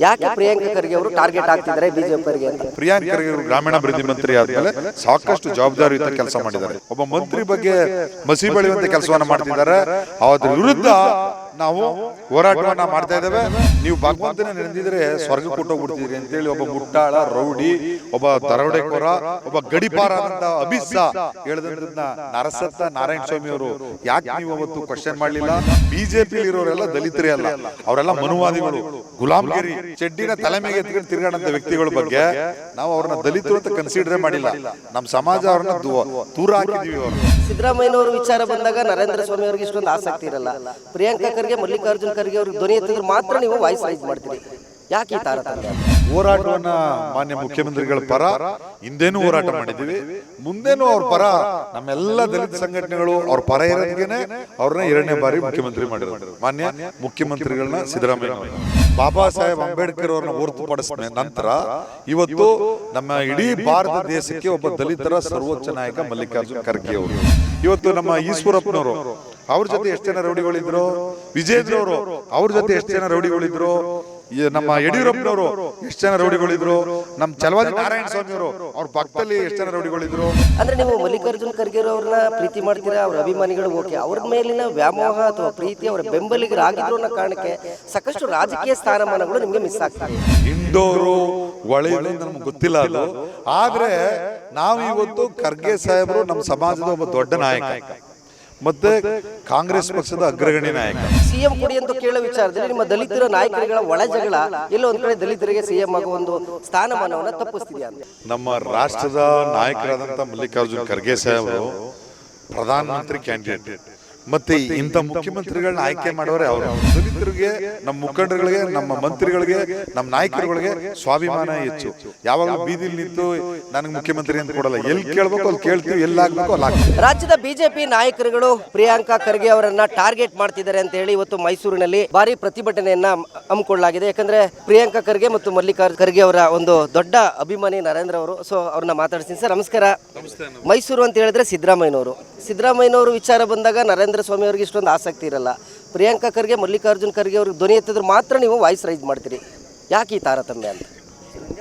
ಯಾಕೆ ಪ್ರಿಯಾಂಕ ಖರ್ಗೆ ಅವರು ಟಾರ್ಗೆಟ್ ಆಗ್ತಿದ್ದಾರೆ ಬಿಜೆಪಿಯವರಿಗೆ ಅಂತ? ಪ್ರಿಯಾಂಕ್ ಖರ್ಗೆ ಅವರು ಗ್ರಾಮೀಣಾಭಿವೃದ್ಧಿ ಮಂತ್ರಿ ಆದ್ಮೇಲೆ ಸಾಕಷ್ಟು ಜವಾಬ್ದಾರಿಯುತ ಕೆಲಸ ಮಾಡಿದ್ದಾರೆ. ಒಬ್ಬ ಮಂತ್ರಿ ಬಗ್ಗೆ ಮಸಿ ಬೆಳೆಯುವಂತ ಕೆಲಸವನ್ನ ಮಾಡ್ತಿದ್ದಾರೆ. ಅದ್ರ ವಿರುದ್ಧ ನಾವು ಹೋರಾಟವನ್ನ ಮಾಡ್ತಾ ಇದ್ದೇವೆ. ನೀವು ಭಗವಂತನ ನೆನೆದಿದ್ರೆ ಸ್ವರ್ಗ ಕೊಟ್ಟೋಗ್ಬಿಡ್ತೀರಿ ಅಂತೇಳಿ ಒಬ್ಬ ಮುಟ್ಟಾಳ ರೌಡಿ ಒಬ್ಬ ದರೋಡೆಕೋರ ಒಬ್ಬ ಗಡಿಪಾರ ಅಂತ ಅಭಿಸ ಹೇಳಿದ್ರನ್ನ ನರಸತ್ತ ನಾರಾಯಣ ಸ್ವಾಮಿ ಅವರು ಯಾಕೆ ನೀವು ಅವತ್ತು ಕ್ವಶನ್ ಮಾಡ್ಲಿಲ್ಲ? ಬಿಜೆಪಿ ಇರೋರೆಲ್ಲ ದಲಿತರೇ ಅಲ್ಲ ಅವರೆಲ್ಲ ಮನುವಾದಿಗಳು. ಗುಲಾಮ್ಗಿರಿ ಚೆಡ್ಡಿನ ತಲೆ ಮೇಲೆ ಎತ್ಕೊಂಡು ತಿರ್ಗಾಡಂತ ವ್ಯಕ್ತಿಗಳ ಬಗ್ಗೆ ನಾವು ಅವ್ರನ್ನ ದಲಿತರು ಅಂತ ಕನ್ಸಿಡರ್ ಮಾಡಿಲ್ಲ. ನಮ್ಮ ಸಮಾಜ ಅವ್ರನ್ನ ಸಿದ್ದರಾಮಯ್ಯ ದೂರ ಹಾಕಿದೀವಿ ಸಿದ್ದರಾಮಯ್ಯನವರು ವಿಚಾರ ಬಂದಾಗ ನರೇಂದ್ರ ಸ್ವಾಮಿ ಅವರಿಗೆ ಇಷ್ಟೊಂದು ಆಸಕ್ತಿ ಇರಲ್ಲ. ಪ್ರಿಯಾಂಕಾ ಖರ್ಗೆ ಮಲ್ಲಿಕಾರ್ಜುನ್ ಖರ್ಗೆ ಅವ್ರಿಗೆ ಧ್ವನಿ ಎತ್ತಿದ್ರೆ ಮಾತ್ರ ನೀವು ವಾಯ್ಸ್ ರೈಸ್ ಮಾಡ್ತೀರಿ. ಯಾಕೆ ಈ ತಾರತಮ್ಯ ಹೋರಾಟವನ್ನ ಮಾನ್ಯ ಮುಖ್ಯಮಂತ್ರಿಗಳ ಪರ ಹಿಂದೇನು ಹೋರಾಟ ಮಾಡಿದೀವಿ ಮುಂದೇನು ಅವ್ರ ಪರ ನಮ್ಮೆಲ್ಲ ದಲಿತ ಸಂಘಟನೆಗಳು ಅವ್ರ ಪರ ಇರೋದಕ್ಕೆ ಅವ್ರನ್ನ ಎರಡನೇ ಬಾರಿ ಮುಖ್ಯಮಂತ್ರಿ ಮಾಡಿರೋದು. ಮಾನ್ಯ ಮುಖ್ಯಮಂತ್ರಿಗಳನ್ನ ಸಿದ್ದರಾಮಯ್ಯ ಬಾಬಾ ಸಾಹೇಬ್ ಅಂಬೇಡ್ಕರ್ ಅವ್ರನ್ನ ಹೊರತುಪಡಿಸಿದ ನಂತರ ಇವತ್ತು ನಮ್ಮ ಇಡೀ ಭಾರತ ದೇಶಕ್ಕೆ ಒಬ್ಬ ದಲಿತರ ಸರ್ವೋಚ್ಚ ನಾಯಕ ಮಲ್ಲಿಕಾರ್ಜುನ್ ಖರ್ಗೆ ಅವರು. ಇವತ್ತು ನಮ್ಮ ಈಶ್ವರಪ್ಪನವರು ಅವ್ರ ಜೊತೆ ಎಷ್ಟು ಜನ ರೌಡಿಗಳಿದ್ರು? ವಿಜಯದ್ರವರು ಅವರು ಅವ್ರ ಜೊತೆ ಎಷ್ಟು ಜನ ರೌಡಿಗಳಿದ್ರು? ನಮ್ಮ ಯಡಿಯೂರಪ್ಪನವರು ಎಷ್ಟು ಜನ ರೌಡಿಗಳಿದ್ರು? ನಮ್ಮ ಚಲವಾದಿ ನಾರಾಯಣ ಸ್ವಾಮಿ ಅವರು ಅವ್ರ ಪಕ್ಕದಲ್ಲಿ ಎಷ್ಟು ಜನ ರೌಡಿಗಳಿದ್ರು? ಅಂದ್ರೆ ನೀವು ಮಲ್ಲಿಕಾರ್ಜುನ್ ಖರ್ಗೆ ಅವ್ರನ್ನ ಪ್ರೀತಿ ಮಾಡ್ತೀರಾ? ಅವ್ರ ಅಭಿಮಾನಿಗಳು ಓಕೆ. ಅವ್ರ ಮೇಲಿನ ವ್ಯಾಮೋಹ ಅಥವಾ ಪ್ರೀತಿ ಅವರ ಬೆಂಬಲಿಗರಾಗಿದ್ರು ಅನ್ನೋ ಕಾರಣಕ್ಕೆ ಸಾಕಷ್ಟು ರಾಜಕೀಯ ಸ್ಥಾನಮಾನಗಳು ನಿಮಗೆ ಮಿಸ್ ಆಗ್ತವೆ ಇಂಡೋರು ಒಳೆಯೋದು ನಮ್ಗೆ ಗೊತ್ತಿಲ್ಲ ಅದು. ಆದ್ರೆ ನಾವು ಇವತ್ತು ಖರ್ಗೆ ಸಾಹೇಬರು ನಮ್ಮ ಸಮಾಜದ ಒಬ್ಬ ದೊಡ್ಡ ನಾಯಕ. ಮತ್ತೆ ಕಾಂಗ್ರೆಸ್ ಪಕ್ಷದ ಅಗ್ರಗಣ್ಯ ನಾಯಕ. ಸಿಎಂ ಕೊಡಿ ಅಂತ ಕೇಳೋ ವಿಚಾರದಲ್ಲಿ ನಿಮ್ಮ ದಲಿತರ ನಾಯಕರುಗಳ ಒಳ ಜಗಳ ಎಲ್ಲೋ ಒಂದ್ ಕಡೆ ದಲಿತರಿಗೆ ಸಿಎಂ ಆಗುವ ಒಂದು ಸ್ಥಾನಮಾನವನ್ನ ತಪ್ಪಿಸ್ತಿದ್ಯಾ ಅಂತ. ನಮ್ಮ ರಾಷ್ಟ್ರದ ನಾಯಕರಾದಂಥ ಮಲ್ಲಿಕಾರ್ಜುನ್ ಖರ್ಗೆ ಸಾಹೇಬರು ಪ್ರಧಾನಮಂತ್ರಿ ಕ್ಯಾಂಡಿಡೇಟ್ ಮತ್ತೆ ಇಂಥ ಮುಖ್ಯಮಂತ್ರಿಗಳನ್ನ ಆಯ್ಕೆ ಮಾಡೋರೆ ಅವರು. ದಲಿತರಿಗೆ ನಮ್ಮ ಮುಖಂಡರುಗಳಿಗೆ ನಮ್ಮ ಮಂತ್ರಿಗಳಿಗೆ ನಮ್ಮ ನಾಯಕರುಗಳಿಗೆ ಸ್ವಾಭಿಮಾನ ಹೆಚ್ಚು. ಯಾವಾಗ ಬೀದಿಲಿ ನಿಂತು ನನಗೆ ಮುಖ್ಯಮಂತ್ರಿ ಅಂತ ಕೊಡಲ್ಲ. ಎಲ್ಲಿ ಕೇಳಬೇಕು ಅಲ್ಲಿ ಕೇಳ್ತೀವಿ ಎಲ್ಲಿ ಆಗ್ಬೇಕು ಅಲ್ಲಿ ಆಗ್ತೀವಿ ರಾಜ್ಯದ ಬಿಜೆಪಿ ನಾಯಕರುಗಳು ಪ್ರಿಯಾಂಕಾ ಖರ್ಗೆ ಅವರನ್ನ ಟಾರ್ಗೆಟ್ ಮಾಡ್ತಿದ್ದಾರೆ ಅಂತ ಹೇಳಿ ಇವತ್ತು ಮೈಸೂರಿನಲ್ಲಿ ಭಾರಿ ಪ್ರತಿಭಟನೆಯನ್ನ ಹಮ್ಮಿಕೊಳ್ಳಲಾಗಿದೆ. ಯಾಕಂದ್ರೆ ಪ್ರಿಯಾಂಕಾ ಖರ್ಗೆ ಮತ್ತು ಮಲ್ಲಿಕಾರ್ಜುನ್ ಖರ್ಗೆ ಅವರ ಒಂದು ದೊಡ್ಡ ಅಭಿಮಾನಿ ನರೇಂದ್ರ ಅವರು ಸೊ ಅವ್ರನ್ನ ಮಾತಾಡ್ತೀನಿ ಸರ್ ನಮಸ್ಕಾರ. ಮೈಸೂರು ಅಂತ ಹೇಳಿದ್ರೆ ಸಿದ್ದರಾಮಯ್ಯನವರು. ಸಿದ್ದರಾಮಯ್ಯನವರು ವಿಚಾರ ಬಂದಾಗ ನರೇಂದ್ರ ಸ್ವಾಮಿ ಅವರಿಗೆ ಇಷ್ಟೊಂದು ಆಸಕ್ತಿ ಇರಲ್ಲ. ಪ್ರಿಯಾಂಕಾ ಖರ್ಗೆ, ಮಲ್ಲಿಕಾರ್ಜುನ್ ಖರ್ಗೆ ಅವ್ರಿಗೆ ಧ್ವನಿ ಎತ್ತಿದ್ರೆ ಮಾತ್ರ ನೀವು ವಾಯ್ಸ್ ರೈಸ್ ಮಾಡ್ತೀರಿ. ಯಾಕೆ ಈ ತಾರತಮ್ಯ ಅಂತ?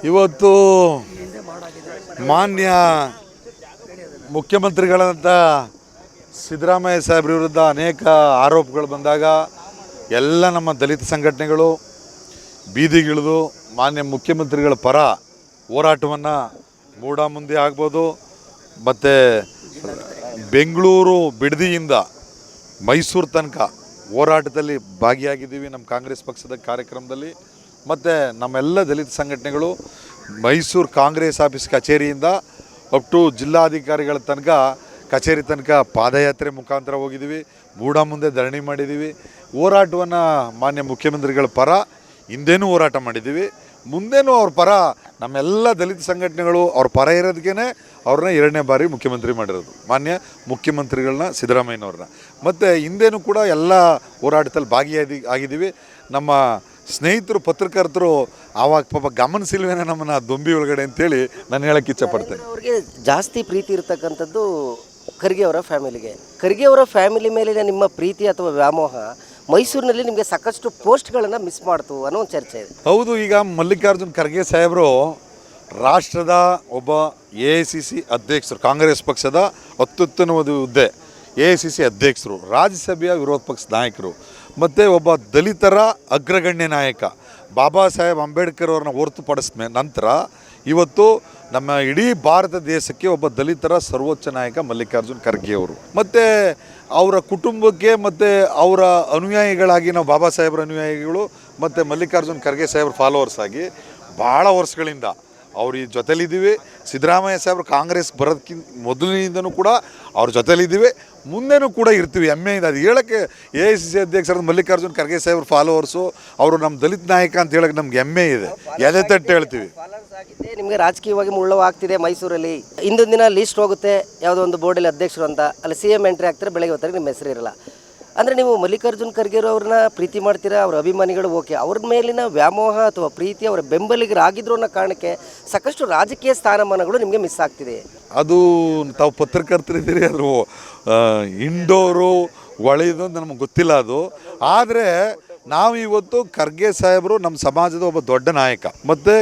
ಇವತ್ತು ಮಾನ್ಯ ಮುಖ್ಯಮಂತ್ರಿಗಳಂತ ಸಿದ್ದರಾಮಯ್ಯ ಸಾಹೇಬ್ರ ವಿರುದ್ಧ ಅನೇಕ ಆರೋಪಗಳು ಬಂದಾಗ ಎಲ್ಲ ನಮ್ಮ ದಲಿತ ಸಂಘಟನೆಗಳು ಬೀದಿಗಿಳಿದು ಮಾನ್ಯ ಮುಖ್ಯಮಂತ್ರಿಗಳ ಪರ ಹೋರಾಟವನ್ನು ಮೂಡಾಮುಂದಿ ಮುಂದೆ ಆಗ್ಬೋದು. ಮತ್ತು ಬೆಂಗಳೂರು ಬಿಡದಿಯಿಂದ ಮೈಸೂರು ತನಕ ಹೋರಾಟದಲ್ಲಿ ಭಾಗಿಯಾಗಿದ್ದೀವಿ ನಮ್ಮ ಕಾಂಗ್ರೆಸ್ ಪಕ್ಷದ ಕಾರ್ಯಕ್ರಮದಲ್ಲಿ. ಮತ್ತು ನಮ್ಮೆಲ್ಲ ದಲಿತ ಸಂಘಟನೆಗಳು ಮೈಸೂರು ಕಾಂಗ್ರೆಸ್ ಆಫೀಸ್ ಕಚೇರಿಯಿಂದ ಅಪ್ ಟು ಜಿಲ್ಲಾಧಿಕಾರಿಗಳ ತನಕ, ಕಚೇರಿ ತನಕ ಪಾದಯಾತ್ರೆ ಮುಖಾಂತರ ಹೋಗಿದ್ದೀವಿ. ಮೂಡ ಮುಂದೆ ಧರಣಿ ಮಾಡಿದ್ದೀವಿ. ಹೋರಾಟವನ್ನು ಮಾನ್ಯ ಮುಖ್ಯಮಂತ್ರಿಗಳ ಪರ ಹಿಂದೇನೂ ಹೋರಾಟ ಮಾಡಿದ್ದೀವಿ. ಮುಂದೇನೂ ಅವ್ರ ಪರ ನಮ್ಮೆಲ್ಲ ದಲಿತ ಸಂಘಟನೆಗಳು ಅವ್ರ ಪರ ಇರೋದಕ್ಕೇ ಅವ್ರನ್ನ ಎರಡನೇ ಬಾರಿ ಮುಖ್ಯಮಂತ್ರಿ ಮಾಡಿರೋದು. ಮಾನ್ಯ ಮುಖ್ಯಮಂತ್ರಿಗಳನ್ನ ಸಿದ್ದರಾಮಯ್ಯನವ್ರನ್ನ. ಮತ್ತು ಹಿಂದೇನೂ ಕೂಡ ಎಲ್ಲ ಹೋರಾಟದಲ್ಲಿ ಭಾಗಿಯಾಗಿ ಆಗಿದ್ದೀವಿ. ನಮ್ಮ ಸ್ನೇಹಿತರು ಪತ್ರಕರ್ತರು ಆವಾಗ ಪಾಪ ಗಮನಿಸಿಲ್ವೇನೆ ನಮ್ಮನ್ನ ದೊಂಬಿ ಒಳಗಡೆ ಅಂತೇಳಿ ನಾನು ಹೇಳಕ್ಕೆ ಇಚ್ಛಪಡ್ತೇನೆ. ಅವ್ರಿಗೆ ಜಾಸ್ತಿ ಪ್ರೀತಿ ಇರತಕ್ಕಂಥದ್ದು ಖರ್ಗೆ ಅವರ ಫ್ಯಾಮಿಲಿಗೆ. ಖರ್ಗೆ ಅವರ ಫ್ಯಾಮಿಲಿ ಮೇಲಿನ ನಿಮ್ಮ ಪ್ರೀತಿ ಅಥವಾ ವ್ಯಾಮೋಹ ಮೈಸೂರಿನಲ್ಲಿ ನಿಮಗೆ ಸಾಕಷ್ಟು ಪೋಸ್ಟ್ಗಳನ್ನು ಮಿಸ್ ಮಾಡ್ತು ಅನ್ನೋ ಒಂದು ಚರ್ಚೆ ಇದೆ. ಹೌದು ಈಗ ಮಲ್ಲಿಕಾರ್ಜುನ್ ಖರ್ಗೆ ಸಾಹೇಬರು ರಾಷ್ಟ್ರದ ಒಬ್ಬ ಎ ಐ ಸಿ ಸಿ ಅಧ್ಯಕ್ಷರು, ಕಾಂಗ್ರೆಸ್ ಪಕ್ಷದ ಅತ್ಯುತ್ತಮವಾದ ಹುದ್ದೆ, ಎ ಸಿ ಸಿ ಅಧ್ಯಕ್ಷರು, ರಾಜ್ಯಸಭೆಯ ವಿರೋಧ ಪಕ್ಷದ ನಾಯಕರು, ಮತ್ತು ಒಬ್ಬ ದಲಿತರ ಅಗ್ರಗಣ್ಯ ನಾಯಕ, ಬಾಬಾ ಸಾಹೇಬ್ ಅಂಬೇಡ್ಕರ್ ಅವ್ರನ್ನ ಹೊರತುಪಡಿಸಿದ ನಂತರ ಇವತ್ತು ನಮ್ಮ ಇಡೀ ಭಾರತ ದೇಶಕ್ಕೆ ಒಬ್ಬ ದಲಿತರ ಸರ್ವೋಚ್ಚ ನಾಯಕ ಮಲ್ಲಿಕಾರ್ಜುನ್ ಖರ್ಗೆ ಅವರು. ಮತ್ತು ಅವರ ಕುಟುಂಬಕ್ಕೆ ಮತ್ತು ಅವರ ಅನುಯಾಯಿಗಳಾಗಿ ನಾವು ಬಾಬಾ ಸಾಹೇಬ್ರ ಅನುಯಾಯಿಗಳು, ಮತ್ತು ಮಲ್ಲಿಕಾರ್ಜುನ್ ಖರ್ಗೆ ಸಾಹೇಬ್ರ ಫಾಲೋವರ್ಸ್ ಆಗಿ ಭಾಳ ವರ್ಷಗಳಿಂದ ಅವ್ರ ಈ ಜೊತೆಲಿದ್ದೀವಿ. ಸಿದ್ದರಾಮಯ್ಯ ಸಾಹೇಬ್ರು ಕಾಂಗ್ರೆಸ್ ಬರೋದಕ್ಕಿಂತ ಮೊದಲಿನಿಂದನೂ ಕೂಡ ಅವ್ರ ಜೊತೆಲಿದ್ದೀವಿ. ಮುಂದೆನೂ ಕೂಡ ಇರ್ತೀವಿ, ಹೆಮ್ಮೆಯಿಂದ. ಅದು ಹೇಳೋಕ್ಕೆ ಎ ಐ ಸಿ ಸಿ ಅಧ್ಯಕ್ಷರಾದ ಮಲ್ಲಿಕಾರ್ಜುನ್ ಖರ್ಗೆ ಸಾಹೇಬ್ರ ಫಾಲೋವರ್ಸು ಅವರು ನಮ್ಮ ದಲಿತ ನಾಯಕ ಅಂತ ಹೇಳಕ್ಕೆ ನಮ್ಗೆ ಹೆಮ್ಮೆ ಇದೆ. ಎದೆ ತಟ್ಟು ಹೇಳ್ತೀವಿ. ನಿಮಗೆ ರಾಜಕೀಯವಾಗಿ ಮುಳ್ಳವಾಗ್ತಿದೆ ಮೈಸೂರಲ್ಲಿ. ಇಂದೊಂದು ದಿನ ಲೀಸ್ಟ್ ಹೋಗುತ್ತೆ, ಯಾವುದೋ ಒಂದು ಬೋರ್ಡಲ್ಲಿ ಅಧ್ಯಕ್ಷರು ಅಂತ. ಅಲ್ಲಿ ಸಿ ಎಂ ಎಂಟ್ರಿ ಆಗ್ತಾರೆ, ಬೆಳಗ್ಗೆ ಹೊತ್ತಿಗೆ ನಿಮ್ಮ ಹೆಸರು ಇರಲ್ಲ. ಅಂದರೆ ನೀವು ಮಲ್ಲಿಕಾರ್ಜುನ್ ಖರ್ಗೆ ಅವ್ರನ್ನ ಪ್ರೀತಿ ಮಾಡ್ತೀರಾ, ಅವ್ರ ಅಭಿಮಾನಿಗಳು? ಓಕೆ, ಅವ್ರ ಮೇಲಿನ ವ್ಯಾಮೋಹ ಅಥವಾ ಪ್ರೀತಿ, ಅವರ ಬೆಂಬಲಿಗರಾಗಿದ್ರು ಅನ್ನೋ ಕಾರಣಕ್ಕೆ ಸಾಕಷ್ಟು ರಾಜಕೀಯ ಸ್ಥಾನಮಾನಗಳು ನಿಮಗೆ ಮಿಸ್ ಆಗ್ತಿದೆ. ಅದು ತಾವು ಪತ್ರಕರ್ತರಿದ್ದೀರಿ ಅದು ಇಂಡೋರು ಒಳೆಯೋದು ನಮಗೆ ಗೊತ್ತಿಲ್ಲ ಅದು. ಆದರೆ ನಾವು ಇವತ್ತು ಖರ್ಗೆ ಸಾಹೇಬರು ನಮ್ಮ ಸಮಾಜದ ಒಬ್ಬ ದೊಡ್ಡ ನಾಯಕ. ಮತ್ತು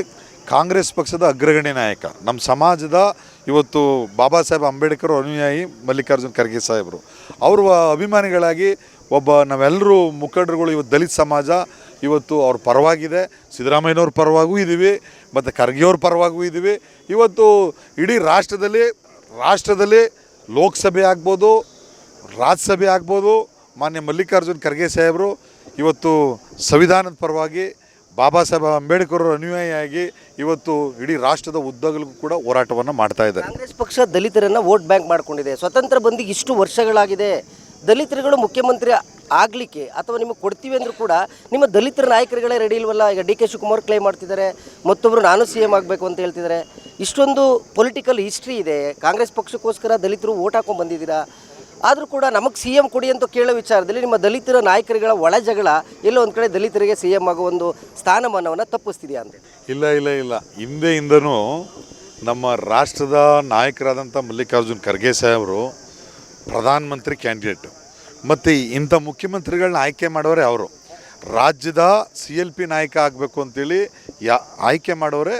ಕಾಂಗ್ರೆಸ್ ಪಕ್ಷದ ಅಗ್ರಗಣ್ಯ ನಾಯಕ. ನಮ್ಮ ಸಮಾಜದ ಇವತ್ತು ಬಾಬಾ ಸಾಹೇಬ್ ಅಂಬೇಡ್ಕರ್ ಅನುಯಾಯಿ ಮಲ್ಲಿಕಾರ್ಜುನ್ ಖರ್ಗೆ ಸಾಹೇಬರು. ಅವ್ರ ಅಭಿಮಾನಿಗಳಾಗಿ ಒಬ್ಬ ನಾವೆಲ್ಲರೂ ಮುಖಂಡರುಗಳು ಇವತ್ತು ದಲಿತ ಸಮಾಜ, ಇವತ್ತು ಅವ್ರ ಪರವಾಗಿದೆ. ಸಿದ್ದರಾಮಯ್ಯನವ್ರ ಪರವಾಗೂ ಇದ್ದೀವಿ, ಮತ್ತು ಖರ್ಗೆಯವ್ರ ಪರವಾಗೂ ಇದ್ದೀವಿ. ಇವತ್ತು ಇಡೀ ರಾಷ್ಟ್ರದಲ್ಲಿ ರಾಷ್ಟ್ರದಲ್ಲಿ ಲೋಕಸಭೆ ಆಗ್ಬೋದು, ರಾಜ್ಯಸಭೆ ಆಗ್ಬೋದು, ಮಾನ್ಯ ಮಲ್ಲಿಕಾರ್ಜುನ್ ಖರ್ಗೆ ಸಾಹೇಬರು, ಇವತ್ತು ಸಂವಿಧಾನದ ಪರವಾಗಿ ಬಾಬಾ ಸಾಹೇಬ್ ಅಂಬೇಡ್ಕರ್ ಅನುಯಾಯಿಯಾಗಿ ಇವತ್ತು ಇಡೀ ರಾಷ್ಟ್ರದ ಉದ್ದಗಲಿಗೂ ಕೂಡ ಹೋರಾಟವನ್ನು ಮಾಡ್ತಾ ಇದ್ದಾರೆ. ಕಾಂಗ್ರೆಸ್ ಪಕ್ಷ ದಲಿತರನ್ನ ವೋಟ್ ಬ್ಯಾಂಕ್ ಮಾಡ್ಕೊಂಡಿದೆ. ಸ್ವತಂತ್ರ ಬಂದಿಗೆ ಇಷ್ಟು ವರ್ಷಗಳಾಗಿದೆ. ದಲಿತರುಗಳು ಮುಖ್ಯಮಂತ್ರಿ ಆಗಲಿಕ್ಕೆ ಅಥವಾ ನಿಮಗೆ ಕೊಡ್ತೀವಿ ಅಂದರೂ ಕೂಡ ನಿಮ್ಮ ದಲಿತರ ನಾಯಕರುಗಳೇ ರೆಡಿ ಇಲ್ವಲ್ಲ? ಈಗ ಡಿ ಕೆ ಶಿವಕುಮಾರ್ ಕ್ಲೈಮ್ ಮಾಡ್ತಿದ್ದಾರೆ. ಮತ್ತೊಬ್ಬರು ನಾನು ಸಿ ಎಂ ಆಗಬೇಕು ಅಂತ ಹೇಳ್ತಿದ್ದಾರೆ. ಇಷ್ಟೊಂದು ಪೊಲಿಟಿಕಲ್ ಹಿಸ್ಟ್ರಿ ಇದೆ. ಕಾಂಗ್ರೆಸ್ ಪಕ್ಷಕ್ಕೋಸ್ಕರ ದಲಿತರು ಓಟ್ ಹಾಕೊಂಡು ಬಂದಿದ್ದೀರಾ? ಆದರೂ ಕೂಡ ನಮಗೆ ಸಿ ಎಂ ಕೊಡಿ ಅಂತ ಕೇಳೋ ವಿಚಾರದಲ್ಲಿ ನಿಮ್ಮ ದಲಿತರ ನಾಯಕರುಗಳ ಒಳ ಜಗಳ ಎಲ್ಲ ಒಂದು ಕಡೆ ದಲಿತರಿಗೆ ಸಿ ಎಂ ಆಗೋ ಒಂದು ಸ್ಥಾನಮಾನವನ್ನು ತಪ್ಪಿಸ್ತಿದೆಯಾ ಅಂತ? ಇಲ್ಲ ಇಲ್ಲ ಇಲ್ಲ. ಹಿಂದೆಯಿಂದನೂ ನಮ್ಮ ರಾಷ್ಟ್ರದ ನಾಯಕರಾದಂಥ ಮಲ್ಲಿಕಾರ್ಜುನ್ ಖರ್ಗೆ ಸಾಹೇಬರು ಪ್ರಧಾನಮಂತ್ರಿ ಕ್ಯಾಂಡಿಡೇಟು. ಮತ್ತು ಇಂಥ ಮುಖ್ಯಮಂತ್ರಿಗಳನ್ನ ಆಯ್ಕೆ ಮಾಡೋರೆ ಅವರು. ರಾಜ್ಯದ ಸಿ ಎಲ್ ಪಿ ನಾಯಕ ಆಗಬೇಕು ಅಂತೇಳಿ ಯಾ, ಆಯ್ಕೆ ಮಾಡೋರೆ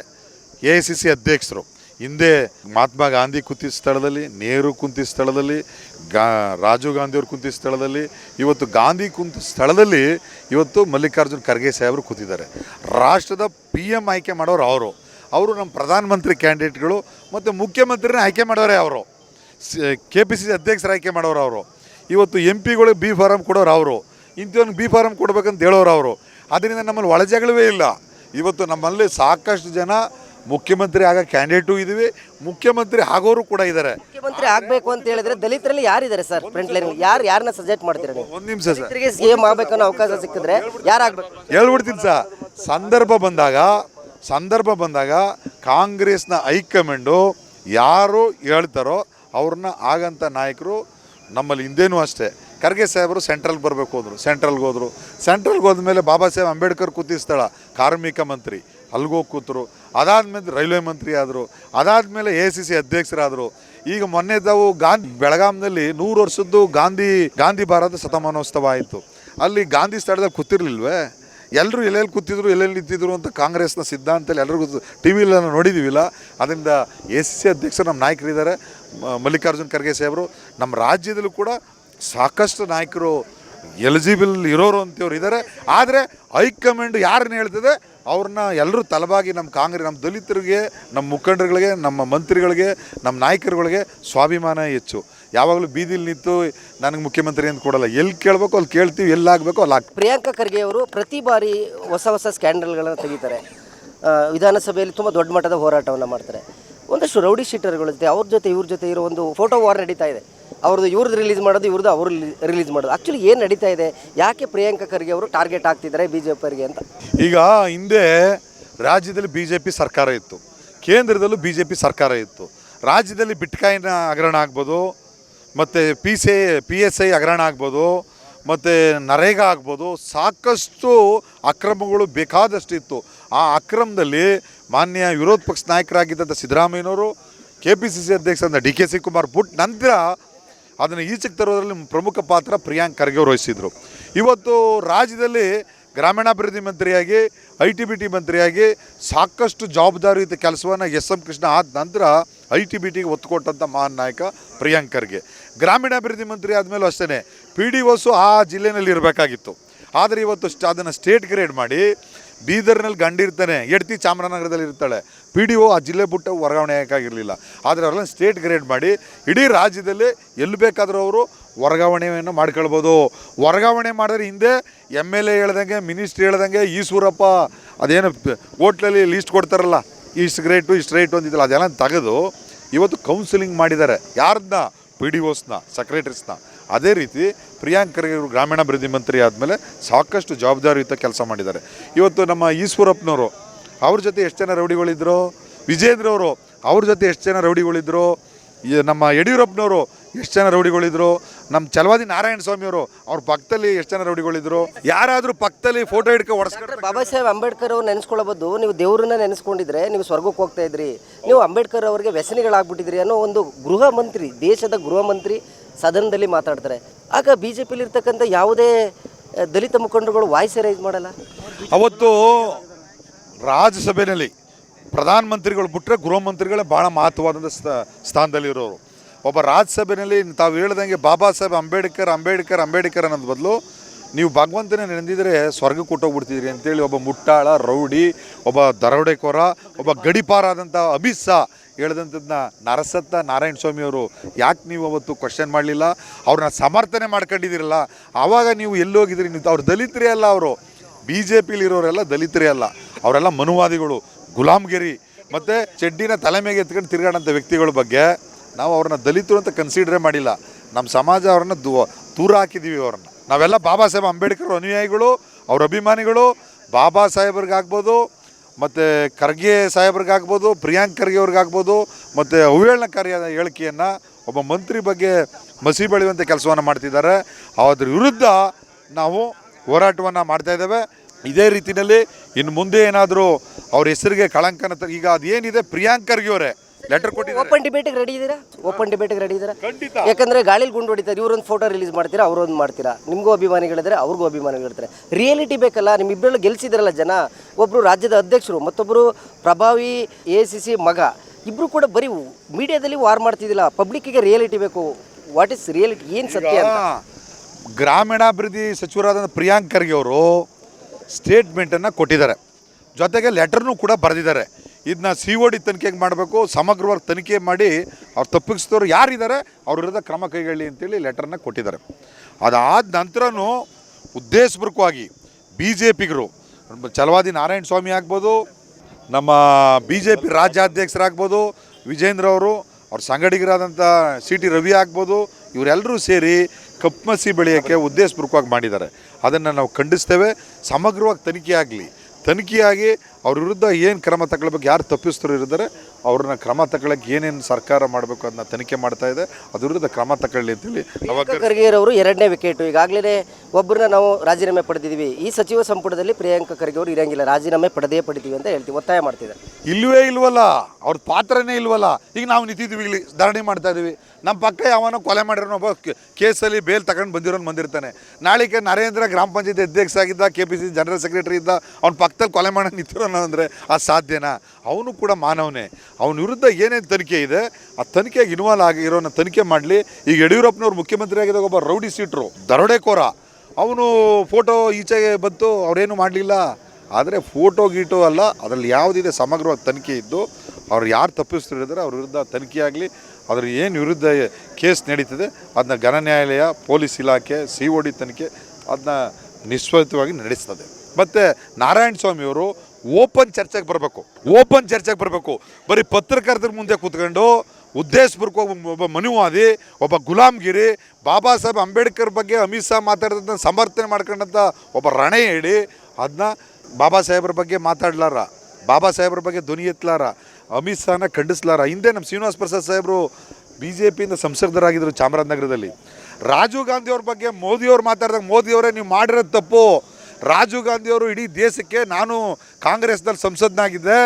ಎ ಐ ಸಿ ಸಿ ಅಧ್ಯಕ್ಷರು. ಹಿಂದೆ ಮಹಾತ್ಮ ಗಾಂಧಿ ಕುಂತಿದ್ದ ಸ್ಥಳದಲ್ಲಿ, ನೆಹರು ಕುಂತಿದ್ದ ಸ್ಥಳದಲ್ಲಿ ಗಾ ರಾಜೀವ್ ಗಾಂಧಿಯವ್ರು ಕುಂತಿದ್ದ ಸ್ಥಳದಲ್ಲಿ, ಇವತ್ತು ಗಾಂಧಿ ಕುಂತ ಸ್ಥಳದಲ್ಲಿ ಇವತ್ತು ಮಲ್ಲಿಕಾರ್ಜುನ್ ಖರ್ಗೆ ಸಾಹೇಬರು ಕೂತಿದ್ದಾರೆ. ರಾಷ್ಟ್ರದ ಪಿ ಎಂ ಆಯ್ಕೆ ಮಾಡೋರು ಅವರು. ಅವರು ನಮ್ಮ ಪ್ರಧಾನಮಂತ್ರಿ ಕ್ಯಾಂಡಿಡೇಟ್ಗಳು ಮತ್ತು ಮುಖ್ಯಮಂತ್ರಿನ ಆಯ್ಕೆ ಮಾಡೋರೇ ಅವರು. ಕೆ ಪಿ ಸಿ ಸಿ ಅಧ್ಯಕ್ಷರು ಆಯ್ಕೆ ಮಾಡೋರು ಅವರು. ಇವತ್ತು ಎಂ ಪಿಗಳಿಗೆ ಬಿ ಫಾರಮ್ ಕೊಡೋರು ಅವರು. ಇಂಥವ್ನಿಗೆ ಬಿ ಫಾರಮ್ ಕೊಡ್ಬೇಕಂತ ಹೇಳೋರು ಅವರು. ಅದರಿಂದ ನಮ್ಮಲ್ಲಿ ಒಳಜಗಳವೇ ಇಲ್ಲ. ಇವತ್ತು ನಮ್ಮಲ್ಲಿ ಸಾಕಷ್ಟು ಜನ ಮುಖ್ಯಮಂತ್ರಿ ಆಗ ಕ್ಯಾಂಡಿಡೇಟು ಇದ್ದೀವಿ ಮುಖ್ಯಮಂತ್ರಿ ಆಗೋರು ಕೂಡ ಇದ್ದಾರೆ. ಮುಖ್ಯಮಂತ್ರಿ ಆಗಬೇಕು ಅಂತ ಹೇಳಿದ್ರೆ ದಲಿತರಲ್ಲಿ ಯಾರಿದ್ದಾರೆ ಸರ್? ಫ್ರಂಟ್ ಲೈನ್ ಯಾರು ಯಾರನ್ನ ಸಜೆಸ್ಟ್ ಮಾಡ್ತೀರಾ ನೀವು? ಒಂದು ನಿಮಿಷ ಸರ್. ದಲಿತರಿಗೆ ಆಗ್ಬೇಕು ಅನ್ನೋ ಅವಕಾಶ ಸಿಕ್ಕಿದ್ರೆ ಯಾರಾಗಬೇಕು ಹೇಳ್ಬಿಡ್ತೀನಿ ಸರ್. ಸಂದರ್ಭ ಬಂದಾಗ ಸಂದರ್ಭ ಬಂದಾಗ ಕಾಂಗ್ರೆಸ್ನ ಹೈಕಮಾಂಡು ಯಾರು ಹೇಳ್ತಾರೋ ಅವ್ರನ್ನ ಆಗಂಥ ನಾಯಕರು ನಮ್ಮಲ್ಲಿ ಹಿಂದೇನೂ ಅಷ್ಟೇ. ಖರ್ಗೆ ಸಾಹೇಬರು ಸೆಂಟ್ರಲ್ಗೆ ಬರಬೇಕು ಹೋದರು ಸೆಂಟ್ರಲ್ಗೆ ಹೋದರು. ಸೆಂಟ್ರಲ್ಗೆ ಹೋದ್ಮೇಲೆ ಬಾಬಾ ಸಾಹೇಬ್ ಅಂಬೇಡ್ಕರ್ ಕೂತಿದ ಸ್ಥಳ ಕಾರ್ಮಿಕ ಮಂತ್ರಿ. ಅಲ್ಗೋಗಿ ಕೂತರು. ಅದಾದ್ಮೇಲೆ ರೈಲ್ವೆ ಮಂತ್ರಿ ಆದರು, ಅದಾದಮೇಲೆ ಎ ಸಿ ಸಿ ಅಧ್ಯಕ್ಷರಾದರು. ಈಗ ಮೊನ್ನೆ ತಾವು ಗಾಂಧಿ, ಬೆಳಗಾಂನಲ್ಲಿ ನೂರು ವರ್ಷದ್ದು ಗಾಂಧಿ ಗಾಂಧಿ ಭಾರತ ಶತಮಾನೋತ್ಸವ ಆಯಿತು. ಅಲ್ಲಿ ಗಾಂಧಿ ಸ್ಥಳದಲ್ಲಿ ಕೂತಿರ್ಲಿಲ್ವೇ? ಎಲ್ಲರೂ ಎಲ್ಲೆಲ್ಲಿ ಕೂತಿದ್ರು, ಎಲ್ಲೆಲ್ಲಿ ನಿಂತಿದ್ರು ಅಂತ ಕಾಂಗ್ರೆಸ್ನ ಸಿದ್ಧಾಂತದಲ್ಲಿ ಎಲ್ಲರಿಗೂ ಟಿ ವಿಲಿ ನೋಡಿದ್ದೀವಿಲ್ಲ ಅದರಿಂದ ಎ ಸಿ ಸಿ ಅಧ್ಯಕ್ಷರು ನಮ್ಮ ನಾಯಕರಿದ್ದಾರೆ ಮಲ್ಲಿಕಾರ್ಜುನ್ ಖರ್ಗೆ ಸಾಹೇಬರು. ನಮ್ಮ ರಾಜ್ಯದಲ್ಲೂ ಕೂಡ ಸಾಕಷ್ಟು ನಾಯಕರು ಎಲಿಜಿಬಲ್ ಇರೋರು ಅಂತವ್ರು ಇದ್ದಾರೆ. ಆದರೆ ಹೈಕಮಾಂಡ್ ಯಾರನ್ನು ಹೇಳ್ತದೆ? ಅವ್ರನ್ನ ಎಲ್ಲರೂ ತಲಬಾಗಿ ನಮ್ಮ ಕಾಂಗ್ರೆಸ್ ನಮ್ಮ ದಲಿತರಿಗೆ, ನಮ್ಮ ಮುಖಂಡರುಗಳಿಗೆ, ನಮ್ಮ ಮಂತ್ರಿಗಳಿಗೆ, ನಮ್ಮ ನಾಯಕರುಗಳಿಗೆ ಸ್ವಾಭಿಮಾನ ಹೆಚ್ಚು. ಯಾವಾಗಲೂ ಬೀದಿಲಿ ನಿಂತು ನನಗೆ ಮುಖ್ಯಮಂತ್ರಿ ಅಂತ ಕೊಡಲ್ಲ. ಎಲ್ಲಿ ಕೇಳಬೇಕು ಅಲ್ಲಿ ಕೇಳ್ತೀವಿ, ಎಲ್ಲಿ ಆಗಬೇಕು ಅಲ್ಲಿ ಆಗ್ತೀವಿ. ಪ್ರಿಯಾಂಕಾ ಖರ್ಗೆ ಅವರು ಪ್ರತಿ ಬಾರಿ ಹೊಸ ಹೊಸ ಸ್ಕ್ಯಾಂಡಲ್ಗಳನ್ನು ತೆಗಿತಾರೆ. ವಿಧಾನಸಭೆಯಲ್ಲಿ ತುಂಬ ದೊಡ್ಡ ಮಟ್ಟದ ಹೋರಾಟವನ್ನು ಮಾಡ್ತಾರೆ. ಒಂದಷ್ಟು ರೌಡಿ ಶೀಟರ್ಗಳ ಜೊತೆ ಅವ್ರ ಜೊತೆ, ಇವ್ರ ಜೊತೆ ಇರೋ ಒಂದು ಫೋಟೋ ವಾರ್ ನಡೀತಾ ಇದೆ. ಅವ್ರದ್ದು ಇವ್ರದ್ದು ರಿಲೀಸ್ ಮಾಡೋದು, ಇವ್ರದ್ದು ಅವರು ರಿಲೀಸ್ ಮಾಡೋದು. ಆ್ಯಕ್ಚುಲಿ ಏನು ನಡೀತಾ ಇದೆ? ಯಾಕೆ ಪ್ರಿಯಾಂಕಾ ಖರ್ಗೆ ಅವರು ಟಾರ್ಗೆಟ್ ಆಗ್ತಿದ್ದಾರೆ ಬಿ ಜೆ ಪಿಯವರಿಗೆ ಅಂತ? ಈಗ ಹಿಂದೆ ರಾಜ್ಯದಲ್ಲಿ ಬಿ ಜೆ ಪಿ ಸರ್ಕಾರ ಇತ್ತು. ಕೇಂದ್ರದಲ್ಲೂ ಬಿ ಜೆ ಪಿ ಸರ್ಕಾರ ಇತ್ತು. ರಾಜ್ಯದಲ್ಲಿ ಬಿಟ್ಕಾಯಿನ ಹಗರಣ ಆಗ್ಬೋದು, ಮತ್ತು P C P S I ಹಗರಣ ಆಗ್ಬೋದು, ಮತ್ತು ನರೇಗಾ ಆಗ್ಬೋದು, ಸಾಕಷ್ಟು ಅಕ್ರಮಗಳು ಬೇಕಾದಷ್ಟು ಇತ್ತು ಆ ಅಕ್ರಮದಲ್ಲಿ ಮಾನ್ಯ ವಿರೋಧ ಪಕ್ಷ ನಾಯಕರಾಗಿದ್ದಂಥ ಸಿದ್ದರಾಮಯ್ಯನವರು ಕೆ ಪಿ ಸಿ ಸಿ ಅಧ್ಯಕ್ಷರಾದ ಡಿ ಕೆ ಶಿವಕುಮಾರ್ ಬುಟ್ ನಂತರ ಅದನ್ನು ಈಚೆಗೆ ತರೋದ್ರಲ್ಲಿ ಪ್ರಮುಖ ಪಾತ್ರ ಪ್ರಿಯಾಂಕ್ ಖರ್ಗೆ ಅವರು ವಹಿಸಿದ್ರು. ಇವತ್ತು ರಾಜ್ಯದಲ್ಲಿ ಗ್ರಾಮೀಣಾಭಿವೃದ್ಧಿ ಮಂತ್ರಿಯಾಗಿ, ಐ ಟಿ ಬಿ ಟಿ ಮಂತ್ರಿಯಾಗಿ ಸಾಕಷ್ಟು ಜವಾಬ್ದಾರಿಯುತ ಕೆಲಸವನ್ನು ಎಸ್ ಎಂ ಕೃಷ್ಣ ಆದ ನಂತರ ಐ ಟಿ ಬಿ ಟಿಗೆ ಒತ್ತು ಕೊಟ್ಟಂಥ ಮಹಾನ್ ನಾಯಕ ಪ್ರಿಯಾಂಕ್ ಖರ್ಗೆ. ಗ್ರಾಮೀಣಾಭಿವೃದ್ಧಿ ಮಂತ್ರಿ ಆದಮೇಲೆ ಅಷ್ಟೇ ಪಿ ಡಿ ಒಸು ಆ ಜಿಲ್ಲೆಯಲ್ಲಿ ಇರಬೇಕಾಗಿತ್ತು. ಆದರೆ ಇವತ್ತು ಅದನ್ನು ಸ್ಟೇಟ್ ಗ್ರೇಡ್ ಮಾಡಿ ಬೀದರ್ನಲ್ಲಿ ಗಂಡಿರ್ತಾನೆ ಎಡ್ತಿ ಚಾಮರಾಜನಗರದಲ್ಲಿ ಇರ್ತಾಳೆ. ಪಿ ಡಿ ಒ ಆ ಜಿಲ್ಲೆ ಬಿಟ್ಟು ವರ್ಗಾವಣೆ ಆಗಿರಲಿಲ್ಲ. ಆದರೆ ಅವರೆಲ್ಲ ಸ್ಟೇಟ್ ಗ್ರೇಡ್ ಮಾಡಿ ಇಡೀ ರಾಜ್ಯದಲ್ಲಿ ಎಲ್ಲಿ ಬೇಕಾದರೂ ಅವರು ವರ್ಗಾವಣೆಯನ್ನು ಮಾಡ್ಕೊಳ್ಬೋದು. ವರ್ಗಾವಣೆ ಮಾಡಿದ್ರೆ ಹಿಂದೆ ಎಂ ಎಲ್ ಎ ಹೇಳ್ದಂಗೆ ಮಿನಿಸ್ಟ್ರಿ ಹೇಳ್ದಂಗೆ ಈಶ್ವರಪ್ಪ ಅದೇನು ಹೋಟ್ಲಲ್ಲಿ ಲೀಸ್ಟ್ ಕೊಡ್ತಾರಲ್ಲ ಇಷ್ಟು ಗ್ರೇಟು ಇಷ್ಟು ರೇಟು ಅಂತಿದ್ದಲ್ಲ, ಅದೆಲ್ಲ ತೆಗೆದು ಇವತ್ತು ಕೌನ್ಸಿಲಿಂಗ್ ಮಾಡಿದ್ದಾರೆ. ಯಾರನ್ನ ಪಿ ಡಿ ಒಸ್ನ ಸೆಕ್ರೆಟರಿಸ್ನ ಅದೇ ರೀತಿ ಪ್ರಿಯಾಂಕ್ ಖರ್ಗೆ ಗ್ರಾಮೀಣಾಭಿವೃದ್ಧಿ ಮಂತ್ರಿ ಆದಮೇಲೆ ಸಾಕಷ್ಟು ಜವಾಬ್ದಾರಿಯುತ ಕೆಲಸ ಮಾಡಿದ್ದಾರೆ. ಇವತ್ತು ನಮ್ಮ ಈಶ್ವರಪ್ಪನವರು ಅವ್ರ ಜೊತೆ ಎಷ್ಟು ಜನ ರೌಡಿಗಳಿದ್ರು? ವಿಜೇಂದ್ರ ಅವರು ಅವ್ರ ಜೊತೆ ಎಷ್ಟು ಜನ ರೌಡಿಗಳಿದ್ರು? ನಮ್ಮ ಯಡಿಯೂರಪ್ಪನವರು ಎಷ್ಟು ಜನ ರೌಡಿಗಳಿದ್ರು? ನಮ್ಮ ಚಲವಾದಿ ನಾರಾಯಣ ಸ್ವಾಮಿಯವರು ಅವ್ರ ಪಕ್ಕದಲ್ಲಿ ಎಷ್ಟು ಜನ ರೌಡಿಗಳಿದ್ರು? ಯಾರಾದರೂ ಪಕ್ಕದಲ್ಲಿ ಫೋಟೋ ಹಿಡ್ಕೊ ಹೊಡೆಸ್ಕೊಂಡ್ರೆ ಬಾಬಾ ಸಾಹೇಬ್ ಅಂಬೇಡ್ಕರ್ ಅವ್ರು ನೆನೆಸ್ಕೊಳ್ಳೋದು ನೀವು ದೇವ್ರನ್ನ ನೆನೆಸ್ಕೊಂಡಿದ್ರೆ ನೀವು ಸ್ವರ್ಗಕ್ಕೆ ಹೋಗ್ತಾ ಇದ್ರಿ. ನೀವು ಅಂಬೇಡ್ಕರ್ ಅವರಿಗೆ ವ್ಯಸನಿಗಳಾಗ್ಬಿಟ್ಟಿದ್ರಿ ಅನ್ನೋ ಒಂದು ಗೃಹ ಮಂತ್ರಿ ದೇಶದ ಗೃಹ ಮಂತ್ರಿ ಸದನದಲ್ಲಿ ಮಾತಾಡ್ತಾರೆ. ಆಗ ಬಿ ಜೆ ಪಿಲಿರ್ತಕ್ಕಂಥ ಯಾವುದೇ ದಲಿತ ಮುಖಂಡರುಗಳು ವಾಯ್ಸ್ ರೈಸ್ ಮಾಡಲ್ಲ? ಅವತ್ತು ರಾಜ್ಯಸಭೆಯಲ್ಲಿ ಪ್ರಧಾನಮಂತ್ರಿಗಳು ಬಿಟ್ಟರೆ ಗೃಹ ಮಂತ್ರಿಗಳೇ ಭಾಳ ಮಹತ್ವವಾದಂಥ ಸ್ಥ- ಸ್ಥಾನದಲ್ಲಿರೋರು. ಒಬ್ಬ ರಾಜ್ಯಸಭೆಯಲ್ಲಿ ತಾವು ಹೇಳ್ದಂಗೆ ಬಾಬಾ ಸಾಹೇಬ್ ಅಂಬೇಡ್ಕರ್ ಅಂಬೇಡ್ಕರ್ ಅಂಬೇಡ್ಕರ್ ಅನ್ನೋದು ಬದಲು ನೀವು ಭಗವಂತನೇ ನೆನೆದಿದ್ರೆ ಸ್ವರ್ಗಕ್ಕೆ ಕೊಟ್ಟೋಗ್ಬಿಡ್ತಿದ್ರಿ ಅಂತೇಳಿ ಒಬ್ಬ ಮುಟ್ಟಾಳ, ರೌಡಿ, ಒಬ್ಬ ದರೋಡೆಕೋರ, ಒಬ್ಬ ಗಡಿಪಾರಾದಂಥ ಅಮಿತ್ ಶಾ ಹೇಳ್ದಂಥದ್ದನ್ನ ನರಸತ್ತ ನಾರಾಯಣ ಸ್ವಾಮಿ ಅವರು ಯಾಕೆ ನೀವು ಅವತ್ತು ಕ್ವಶನ್ ಮಾಡಲಿಲ್ಲ? ಅವ್ರನ್ನ ಸಮರ್ಥನೆ ಮಾಡ್ಕೊಂಡಿದ್ದೀರಲ್ಲ? ಆವಾಗ ನೀವು ಎಲ್ಲೋಗಿದ್ರಿ ನೀವು ಅವ್ರು ದಲಿತರೇ ಅಲ್ಲ ಅವರು. ಬಿ ಜೆ ಪಿಲಿರೋರೆಲ್ಲ ದಲಿತರೇ ಅಲ್ಲ. ಅವರೆಲ್ಲ ಮನುವಾದಿಗಳು, ಗುಲಾಮ್ಗಿರಿ, ಮತ್ತು ಚೆಡ್ಡಿನ ತಲೆ ಮೇಲೆ ಎತ್ಕೊಂಡು ತಿರುಗಾಡೋಂಥ ವ್ಯಕ್ತಿಗಳ ಬಗ್ಗೆ ನಾವು ಅವ್ರನ್ನ ದಲಿತರು ಅಂತ ಕನ್ಸಿಡ್ರೇ ಮಾಡಿಲ್ಲ. ನಮ್ಮ ಸಮಾಜ ಅವ್ರನ್ನ ದೂ, ದೂರ ಹಾಕಿದ್ದೀವಿ ಅವ್ರನ್ನ. ನಾವೆಲ್ಲ ಬಾಬಾ ಸಾಹೇಬ್ ಅಂಬೇಡ್ಕರ್ ಅನುಯಾಯಿಗಳು, ಅವ್ರ ಅಭಿಮಾನಿಗಳು, ಬಾಬಾ ಸಾಹೇಬ್ರಿಗಾಗ್ಬೋದು ಮತ್ತು ಖರ್ಗೆ ಸಾಹೇಬ್ರಿಗಾಗ್ಬೋದು ಪ್ರಿಯಾಂಕ್ ಖರ್ಗೆ ಅವ್ರಿಗಾಗ್ಬೋದು ಮತ್ತು ಅವಹೇಳನಕಾರಿಯಾದ ಹೇಳಿಕೆಯನ್ನು ಒಬ್ಬ ಮಂತ್ರಿ ಬಗ್ಗೆ ಮಸಿ ಬೆಳೆಯುವಂಥ ಕೆಲಸವನ್ನು ಮಾಡ್ತಿದ್ದಾರೆ. ಅದ್ರ ವಿರುದ್ಧ ನಾವು ಹೋರಾಟವನ್ನು ಮಾಡ್ತಾ ಇದ್ದೇವೆ. ಇದೇ ರೀತಿಯಲ್ಲಿ ಇನ್ನು ಮುಂದೆ ಏನಾದರೂ ಅವ್ರ ಹೆಸರಿಗೆ ಕಳಂಕನ ಈಗ ಅದೇನಿದೆ? ಪ್ರಿಯಾಂಕ್ ಖರ್ಗೆ ಅವರೇ ಲೆಟರ್ ಕೊಟ್ಟಿದ್ದಾರೆ. ಓಪನ್ ಡಿಬೇಟಿಗೆ ರೆಡಿ ಇದ್ದೀರಾ? ಓಪನ್ ಡಿಬೇಟಿಗೆ ರೆಡಿ ಇದ್ದೀರಾ? ಖಂಡಿತ. ಯಾಕಂದ್ರೆ ಗಾಳಿಲಿ ಗುಂಡು ಹೊಡಿತಾರೆ. ಇವರೊಂದು ಫೋಟೋ ರಿಲೀಸ್ ಮಾಡ್ತೀರಾ? ಅವರೊಂದು ಮಾಡ್ತೀರಾ? ನಿಮಗೂ ಅಭಿಮಾನಿಗಳಿದ್ರೆ ಅವ್ರಿಗೂ ಅಭಿಮಾನಿಗಳಿರ್ತಾರೆ ರಿಯಾಲಿಟಿ ಬೇಕಲ್ಲ ನಿಮ್ಮಿಬ್ಬರಲ್ಲಿ ಗೆಲ್ಸಿದ್ರಲ್ಲ ಜನ. ಒಬ್ಬರು ರಾಜ್ಯದ ಅಧ್ಯಕ್ಷರು ಮತ್ತೊಬ್ಬರು ಪ್ರಭಾವಿ ಎ ಸಿ ಸಿ ಮಗ. ಇಬ್ಬರು ಕೂಡ ಬರೀ ಮೀಡಿಯಾದಲ್ಲಿ ವಾರ್ ಮಾಡ್ತಿದ್ದಿಲ್ಲ. ಪಬ್ಲಿಕ್ಕಿಗೆ ರಿಯಾಲಿಟಿ ಬೇಕು. ವಾಟ್ ಇಸ್ ರಿಯಾಲಿಟಿ ಏನು ಸತ್ಯ ಗ್ರಾಮೀಣಾಭಿವೃದ್ಧಿ ಸಚಿವರಾದ ಪ್ರಿಯಾಂಕ್ ಖರ್ಗೆ ಅವರು ಸ್ಟೇಟ್ಮೆಂಟನ್ನು ಕೊಟ್ಟಿದ್ದಾರೆ. ಜೊತೆಗೆ ಲೆಟರ್ನೂ ಕೂಡ ಬರೆದಿದ್ದಾರೆ. ಇದನ್ನ ಸಿ ಒ ಡಿ ತನಿಖೆಗೆ ಮಾಡಬೇಕು? ಸಮಗ್ರವಾಗಿ ತನಿಖೆ ಮಾಡಿ ಅವ್ರು ತಪ್ಪಿಸಿದವರು ಯಾರಿದ್ದಾರೆ? ಅವ್ರ ವಿರುದ್ಧ ಕ್ರಮ ಕೈಗೊಳ್ಳಿ ಅಂತೇಳಿ ಲೆಟರ್ನ ಕೊಟ್ಟಿದ್ದಾರೆ. ಅದಾದ ನಂತರನೂ ಉದ್ದೇಶಪೂರ್ವಕವಾಗಿ ಬಿ ಜೆ ಪಿಗರು ಚಲವಾದಿ ನಾರಾಯಣ ಸ್ವಾಮಿ ಆಗ್ಬೋದು, ನಮ್ಮ ಬಿ ಜೆ ಪಿ ರಾಜ್ಯಾಧ್ಯಕ್ಷರಾಗ್ಬೋದು, ವಿಜೇಂದ್ರ ಅವರು, ಅವ್ರ ಸಂಗಡಿಗರಾದಂಥ ಸಿ ಟಿ ರವಿ ಆಗ್ಬೋದು ಇವರೆಲ್ಲರೂ ಸೇರಿ ಕಪ್ಪಮಸಿ ಬೆಳೆಯೋಕ್ಕೆ ಉದ್ದೇಶಪೂರ್ವಕವಾಗಿ ಮಾಡಿದ್ದಾರೆ. ಅದನ್ನು ನಾವು ಖಂಡಿಸ್ತೇವೆ. ಸಮಗ್ರವಾಗಿ ತನಿಖೆ ಆಗಲಿ. ತನಿಖೆಯಾಗಿ ಅವ್ರ ವಿರುದ್ಧ ಏನು ಕ್ರಮ ತಗೊಳ್ಬೇಕು ಯಾರು ತಪ್ಪಿಸ್ತರು ಇದ್ದಾರೆ ಅವ್ರನ್ನ ಕ್ರಮ ತಗೊಳ್ಳೋಕೆ ಏನೇನು ಸರ್ಕಾರ ಮಾಡಬೇಕು ಅದನ್ನ ತನಿಖೆ ಮಾಡ್ತಾ ಇದೆ ಅದ್ರ ವಿರುದ್ಧ ಕ್ರಮ ತಗೊಳ್ಳಿ ಅಂತೇಳಿ ಖರ್ಗೆ ಅವರು ಎರಡನೇ ವಿಕೆಟ್. ಈಗಾಗಲೇ ಒಬ್ಬರನ್ನ ನಾವು ರಾಜೀನಾಮೆ ಪಡೆದಿದ್ದೀವಿ. ಈ ಸಚಿವ ಸಂಪುಟದಲ್ಲಿ ಪ್ರಿಯಾಂಕ ಖರ್ಗೆ ಅವರು ಇರಂಗಿಲ್ಲ. ರಾಜೀನಾಮೆ ಪಡೆದೇ ಪಡಿತೀವಿ ಅಂತ ಹೇಳ್ತೀವಿ. ಒತ್ತಾಯ ಮಾಡ್ತಿದ್ದಾರೆ. ಇಲ್ಲವೇ ಇಲ್ವಲ್ಲ? ಅವ್ರ ಪಾತ್ರನೇ ಇಲ್ವಲ್ಲ? ಈಗ ನಾವು ನಿಂತಿದ್ದೀವಿ ಇಲ್ಲಿ ಧರಣಿ ಮಾಡ್ತಾ ಇದೀವಿ. ನಮ್ಮ ಪಕ್ಕ ಯಾವನೋ ಕೊಲೆ ಮಾಡಿರೋ ಒಬ್ಬ ಕೇಸಲ್ಲಿ ಬೇಲ್ ತಗೊಂಡು ಬಂದಿರೋನು ಬಂದಿರ್ತಾನೆ. ನಾಳೆಗೆ ನರೇಂದ್ರ ಗ್ರಾಮ ಪಂಚಾಯತ್ ಅಧ್ಯಕ್ಷ ಆಗಿದ್ದ K P C general secretary ಇದ್ದ ಅವ್ನ ಪಕ್ಕದಲ್ಲಿ ಕೊಲೆ ಮಾಡೋ ನಿಂತಿರೋನು ಅಂದರೆ ಆ ಸಾಧ್ಯನಾ? ಅವನು ಕೂಡ ಮಾನವನೇ. ಅವನ ವಿರುದ್ಧ ಏನೇನು ತನಿಖೆ ಇದೆ, ಆ ತನಿಖೆಗೆ ಇನ್ವಾಲ್ವ್ ಆಗಿರೋನ ತನಿಖೆ ಮಾಡಲಿ. ಈಗ ಯಡಿಯೂರಪ್ಪನವ್ರು ಮುಖ್ಯಮಂತ್ರಿ ಒಬ್ಬ ರೌಡಿ ಸೀಟ್ರು, ದರೋಡೆಕೋರ. ಅವನು ಫೋಟೋ ಈಚೆಗೆ ಬಂತು, ಅವರೇನು ಮಾಡಲಿಲ್ಲ. ಆದರೆ ಫೋಟೋ ಗೀಟೋ ಅಲ್ಲ, ಅದರಲ್ಲಿ ಯಾವುದಿದೆ ಸಮಗ್ರವಾಗಿ ತನಿಖೆ ಇದ್ದು, ಅವ್ರು ಯಾರು ತಪ್ಪಿಸ್ತಿರಿದ್ರೆ ಅವ್ರ ವಿರುದ್ಧ ತನಿಖೆ ಆಗಲಿ. ಅದ್ರ ಏನು ವಿರುದ್ಧ ಕೇಸ್ ನಡೀತದೆ ಅದನ್ನ ಘನ ನ್ಯಾಯಾಲಯ, ಪೊಲೀಸ್ ಇಲಾಖೆ, ಸಿ ಒ ಡಿ ತನಿಖೆ ಅದನ್ನ ನಿಸ್ವಾರ್ಥವಾಗಿ ನಡೆಸ್ತದೆ. ಮತ್ತು ನಾರಾಯಣ ಸ್ವಾಮಿಯವರು ಓಪನ್ ಚರ್ಚೆಗೆ ಬರಬೇಕು. ಓಪನ್ ಚರ್ಚೆಗೆ ಬರಬೇಕು. ಬರೀ ಪತ್ರಕರ್ತರ ಮುಂದೆ ಕೂತ್ಕೊಂಡು ಉದ್ದೇಶಪೂರ್ವಕ ಒಬ್ಬ ಮನುವಾದಿ, ಒಬ್ಬ ಗುಲಾಮ್ಗಿರಿ, ಬಾಬಾ ಸಾಹೇಬ್ ಅಂಬೇಡ್ಕರ್ ಬಗ್ಗೆ ಅಮಿತ್ ಶಾ ಮಾತಾಡಿದಂಥ ಸಮರ್ಥನೆ ಮಾಡ್ಕೊಂಡಂಥ ಒಬ್ಬ ರಣೆ ಹೇಳಿ ಅದನ್ನ ಬಾಬಾ ಸಾಹೇಬ್ರ ಬಗ್ಗೆ ಮಾತಾಡ್ಲಾರ. ಬಾಬಾ ಸಾಹೇಬ್ರ ಬಗ್ಗೆ ಧ್ವನಿ ಎತ್ತಲಾರ. ಅಮಿತ್ ಶಾನ ಖಂಡಿಸ್ಲಾರ. ಹಿಂದೆ ನಮ್ಮ ಶ್ರೀನಿವಾಸ್ ಪ್ರಸಾದ್ ಸಾಹೇಬರು ಬಿ ಜೆ ಪಿಯಿಂದ ಸಂಸದರಾಗಿದ್ದರು ಚಾಮರಾಜನಗರದಲ್ಲಿ. ರಾಜೀವ್ ಗಾಂಧಿಯವ್ರ ಬಗ್ಗೆ ಮೋದಿಯವ್ರು ಮಾತಾಡಿದಾಗ ಮೋದಿಯವರೇ ನೀವು ಮಾಡಿರೋದು ತಪ್ಪು. ರಾಜೀವ್ ಗಾಂಧಿಯವರು ಇಡೀ ದೇಶಕ್ಕೆ, ನಾನು ಕಾಂಗ್ರೆಸ್ನಲ್ಲಿ ಸಂಸದನಾಗಿದ್ದೆ,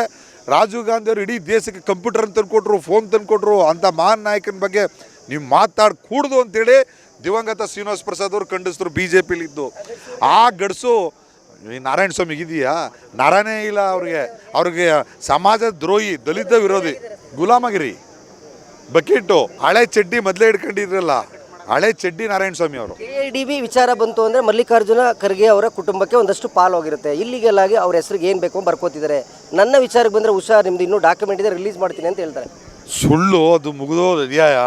ರಾಜೀವ್ ಗಾಂಧಿಯವರು ಇಡೀ ದೇಶಕ್ಕೆ ಕಂಪ್ಯೂಟರ್ ತಂದುಕೊಟ್ರು, ಫೋನ್ ತಂದುಕೊಟ್ರು ಅಂಥ ಮಹಾನ್ ನಾಯಕನ ಬಗ್ಗೆ ನೀವು ಮಾತಾಡಿ ಕೂಡ್ದು ಅಂತೇಳಿ ದಿವಂಗತ ಶ್ರೀನಿವಾಸ್ ಪ್ರಸಾದ್ ಅವರು ಖಂಡಿಸಿದ್ರು ಬಿ ಜೆ ಪಿಲಿದ್ದು ಆ ಗಡ್ಸು, ಈ ನಾರಾಯಣ ಸ್ವಾಮಿಗೆ ಇದೆಯಾ? ನಾರಾಯಣೇ ಇಲ್ಲ ಅವ್ರಿಗೆ. ಅವ್ರಿಗೆ ಸಮಾಜ ದ್ರೋಹಿ, ದಲಿತ ವಿರೋಧಿ, ಗುಲಾಮಗಿರಿ, ಬಕೀಟು, ಹಳೆ ಚಡ್ಡಿ ಮೊದಲೇ ಹಿಡ್ಕೊಂಡಿದ್ರಲ್ಲ. ಹಳೆ ಚೆಡ್ಡಿ ನಾರಾಯಣ ಸ್ವಾಮಿ ಅವರು. ಡಿ ಬಿ ವಿಚಾರ ಬಂತು ಅಂದರೆ ಮಲ್ಲಿಕಾರ್ಜುನ ಖರ್ಗೆ ಅವರ ಕುಟುಂಬಕ್ಕೆ ಒಂದಷ್ಟು ಪಾಲ್ ಹೋಗಿರುತ್ತೆ ಇಲ್ಲಿಗೆಲ್ಲಾಗಿ ಅವ್ರ ಹೆಸರಿಗೆ ಏನು ಬೇಕು ಬರ್ಕೋತಿದ್ದಾರೆ. ನನ್ನ ವಿಚಾರಕ್ಕೆ ಬಂದರೆ ಹುಷಾರ್ ನಿಮ್ದು ಇನ್ನೂ ಡಾಕ್ಯುಮೆಂಟ್ ಇದೆ ರಿಲೀಸ್ ಮಾಡ್ತೀನಿ ಅಂತ ಹೇಳ್ತಾರೆ. ಸುಳ್ಳು ಅದು ಮುಗಿದೋ ಅಧ್ಯಾಯ.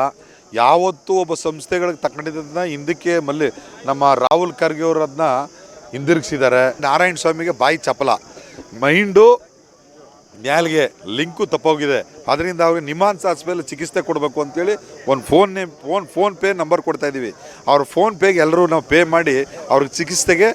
ಯಾವತ್ತೂ ಒಬ್ಬ ಸಂಸ್ಥೆಗಳಿಗೆ ತಕ್ಕಂಡಿದ್ದನ್ನ ಹಿಂದಕ್ಕೆ ಮಲ್ಲಿ ನಮ್ಮ ರಾಹುಲ್ ಖರ್ಗೆ ಅವರು ಅದನ್ನ ಹಿಂದಿರುಗಿಸಿದ್ದಾರೆ. ನಾರಾಯಣ ಸ್ವಾಮಿಗೆ ಬಾಯಿ ಚಪಲ ಮೈಂಡು ನ್ಯಾಲ್ಗೆ ಲಿಂಕು ತಪ್ಪೋಗಿದೆ. ಅದರಿಂದ ಅವ್ರಿಗೆ ನಿಮಾನ್ಸ್ ಹಾಸ್ಪಿಟಲ್ ಚಿಕಿತ್ಸೆ ಕೊಡಬೇಕು ಅಂತೇಳಿ ಒಂದು phone name phone PhonePe number ಕೊಡ್ತಾ ಇದ್ದೀವಿ. ಅವ್ರ ಫೋನ್ ಪೇಗೆ ಎಲ್ಲರೂ ನಾವು ಪೇ ಮಾಡಿ ಅವ್ರಿಗೆ ಚಿಕಿತ್ಸೆಗೆ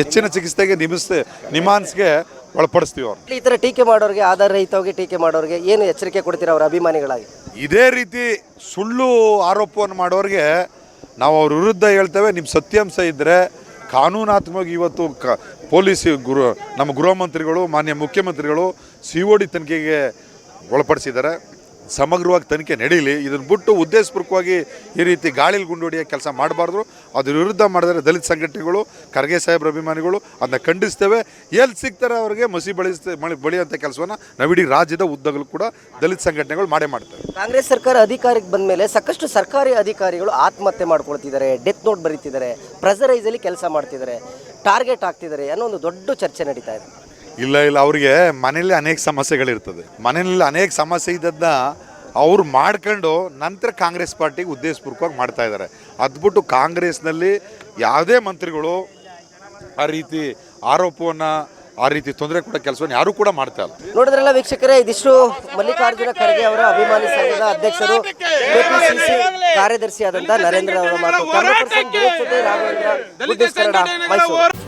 ಹೆಚ್ಚಿನ ಚಿಕಿತ್ಸೆಗೆ ನಿಮಿಸ್ತೆ ನಿಮಾನ್ಸ್ಗೆ ಒಳಪಡಿಸ್ತೀವಿ ಅವ್ರು ಈ ಥರ ಟೀಕೆ ಮಾಡೋರಿಗೆ ಆಧಾರ ರಹಿತವಾಗಿ ಟೀಕೆ ಮಾಡೋರಿಗೆ ಏನು ಎಚ್ಚರಿಕೆ ಕೊಡ್ತೀರಾ ಅವರ ಅಭಿಮಾನಿಗಳಾಗಿ? ಇದೇ ರೀತಿ ಸುಳ್ಳು ಆರೋಪವನ್ನು ಮಾಡೋರಿಗೆ ನಾವು ಅವ್ರ ವಿರುದ್ಧ ಹೇಳ್ತೇವೆ. ನಿಮ್ಮ ಸತ್ಯಾಂಶ ಇದ್ದರೆ ಕಾನೂನಾತ್ಮಕವಾಗಿ ಇವತ್ತು ಕ ಪೊಲೀಸ್ ಗುರು ನಮ್ಮ ಗೃಹ ಮಂತ್ರಿಗಳು ಮಾನ್ಯ ಮುಖ್ಯಮಂತ್ರಿಗಳು ಸಿ ಒ ಡಿ ತನಿಖೆಗೆ ಒಳಪಡಿಸಿದ್ದಾರೆ. ಸಮಗ್ರವಾಗಿ ತನಿಖೆ ನಡೀಲಿ. ಇದನ್ನು ಬಿಟ್ಟು ಉದ್ದೇಶಪೂರ್ವಕವಾಗಿ ಈ ರೀತಿ ಗಾಳಿಲಿ ಗುಂಡು ಹೊಡೆಯೋ ಕೆಲಸ ಮಾಡಬಾರ್ದು ಅದ್ರ ವಿರುದ್ಧ ಮಾಡಿದರೆ ದಲಿತ ಸಂಘಟನೆಗಳು, ಖರ್ಗೆ ಸಾಹೇಬ್ರ ಅಭಿಮಾನಿಗಳು ಅದನ್ನ ಖಂಡಿಸ್ತೇವೆ. ಎಲ್ಲಿ ಸಿಗ್ತಾರೆ ಅವರಿಗೆ ಮಸಿ ಬಳಿಸ್ತೇ, ಮಳಿ ಬಳಿಯುವಂಥ ಕೆಲಸವನ್ನು ನಾವಿಡೀ ರಾಜ್ಯದ ಉದ್ದಗಳು ಕೂಡ ದಲಿತ ಸಂಘಟನೆಗಳು ಮಾಡೇ ಮಾಡ್ತಾರೆ ಕಾಂಗ್ರೆಸ್ ಸರ್ಕಾರ ಅಧಿಕಾರಕ್ಕೆ ಬಂದ ಮೇಲೆ ಸಾಕಷ್ಟು ಸರ್ಕಾರಿ ಅಧಿಕಾರಿಗಳು ಆತ್ಮಹತ್ಯೆ ಮಾಡ್ಕೊಳ್ತಿದ್ದಾರೆ, ಡೆತ್ ನೋಟ್ ಬರೀತಿದ್ದಾರೆ, ಪ್ರೆಸರೈಸಲ್ಲಿ ಕೆಲಸ ಮಾಡ್ತಿದ್ದಾರೆ, ಟಾರ್ಗೆಟ್ ಆಗ್ತಿದ್ದಾರೆ ಅನ್ನೋ ಒಂದು ದೊಡ್ಡ ಚರ್ಚೆ ನಡೀತಾ ಇದೆ. ಇಲ್ಲ ಇಲ್ಲ, ಅವ್ರಿಗೆ ಮನೇಲಿ ಅನೇಕ ಸಮಸ್ಯೆಗಳಿರ್ತದೆ. ಮನೆಯಲ್ಲಿ ಅನೇಕ ಸಮಸ್ಯೆ ಇದ್ದದನ್ನ ಅವ್ರು ಮಾಡ್ಕೊಂಡು ನಂತರ ಕಾಂಗ್ರೆಸ್ ಪಾರ್ಟಿಗೆ ಉದ್ದೇಶಪೂರ್ವಕವಾಗಿ ಮಾಡ್ತಾ ಇದ್ದಾರೆ. ಅದ್ಬಿಟ್ಟು ಕಾಂಗ್ರೆಸ್ನಲ್ಲಿ ಯಾವುದೇ ಮಂತ್ರಿಗಳು ಆ ರೀತಿ ಆರೋಪವನ್ನು, ಆ ರೀತಿ ತೊಂದರೆ ಕೊಡೋ ಕೆಲಸವನ್ನು ಯಾರು ಕೂಡ ಮಾಡ್ತಾ ಇಲ್ಲ. ನೋಡಿದ್ರಲ್ಲ ವೀಕ್ಷಕರೇ, ಇದಿಷ್ಟು ಮಲ್ಲಿಕಾರ್ಜುನ ಖರ್ಗೆ ಅವರ ಅಭಿಮಾನಿ ಸಂಘದ ಅಧ್ಯಕ್ಷರು ಕೆಪಿಸಿಸಿ ಕಾರ್ಯದರ್ಶಿಯಾದಂತಹ ನರೇಂದ್ರ ಅವರ ಮಾತು. ರಾಘವೇಂದ್ರ